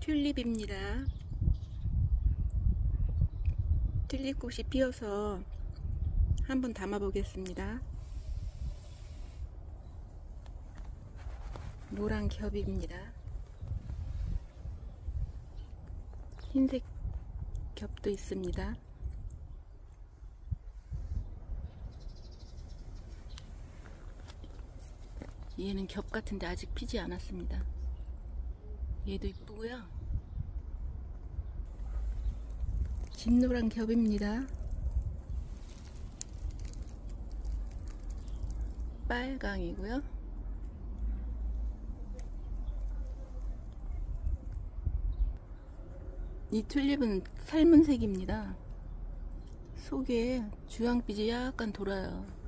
튤립입니다. 튤립꽃이 피어서 한번 담아 보겠습니다. 노란 겹입니다. 흰색 겹도 있습니다. 얘는 겹 같은데 아직 피지 않았습니다. 얘도 이쁘고요. 진노란 겹입니다. 빨강이고요. 이 튤립은 삶은 색입니다. 속에 주황빛이 약간 돌아요.